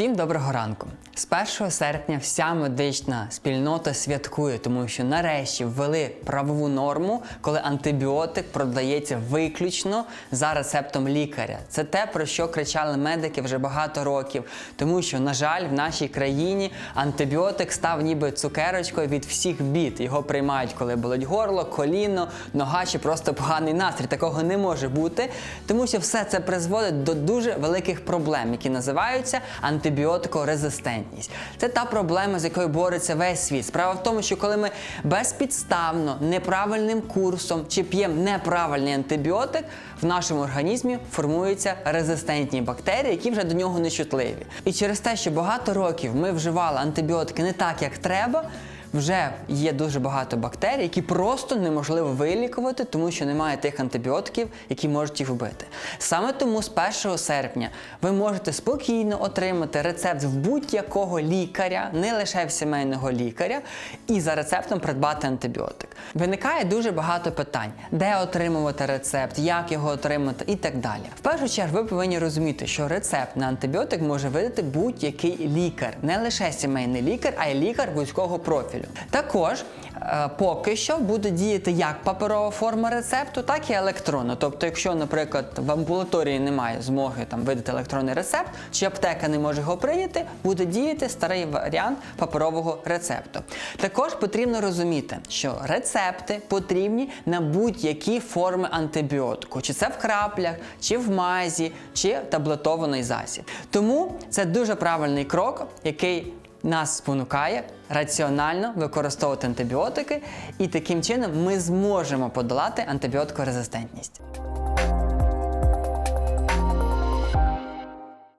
Всім доброго ранку! З 1 серпня вся медична спільнота святкує, тому що нарешті ввели правову норму, коли антибіотик продається виключно за рецептом лікаря. Це те, про що кричали медики вже багато років, тому що, на жаль, в нашій країні антибіотик став ніби цукерочкою від всіх бід. Його приймають, коли болить горло, коліно, нога чи просто поганий настрій. Такого не може бути, тому що все це призводить до дуже великих проблем, які називаються антибіотикорезистентність. Це та проблема, з якою бореться весь світ. Справа в тому, що коли ми безпідставно, неправильним курсом чи п'ємо неправильний антибіотик, в нашому організмі формуються резистентні бактерії, які вже до нього не чутливі. І через те, що багато років ми вживали антибіотики не так, як треба. Вже є дуже багато бактерій, які просто неможливо вилікувати, тому що немає тих антибіотиків, які можуть їх вбити. Саме тому з 1 серпня ви можете спокійно отримати рецепт в будь-якого лікаря, не лише в сімейного лікаря, і за рецептом придбати антибіотик. Виникає дуже багато питань: де отримувати рецепт, як його отримати і так далі. В першу чергу ви повинні розуміти, що рецепт на антибіотик може видати будь-який лікар, не лише сімейний лікар, а й лікар вузького профілю. Також е, поки що буде діяти як паперова форма рецепту, так і електронна. Тобто, якщо, наприклад, в амбулаторії немає змоги там видати електронний рецепт, чи аптека не може його прийняти, буде діяти старий варіант паперового рецепту. Також потрібно розуміти, що рецепти потрібні на будь-які форми антибіотику, чи це в краплях, чи в мазі, чи таблетований засіб. Тому це дуже правильний крок, який нас спонукає раціонально використовувати антибіотики, і таким чином ми зможемо подолати антибіотикорезистентність.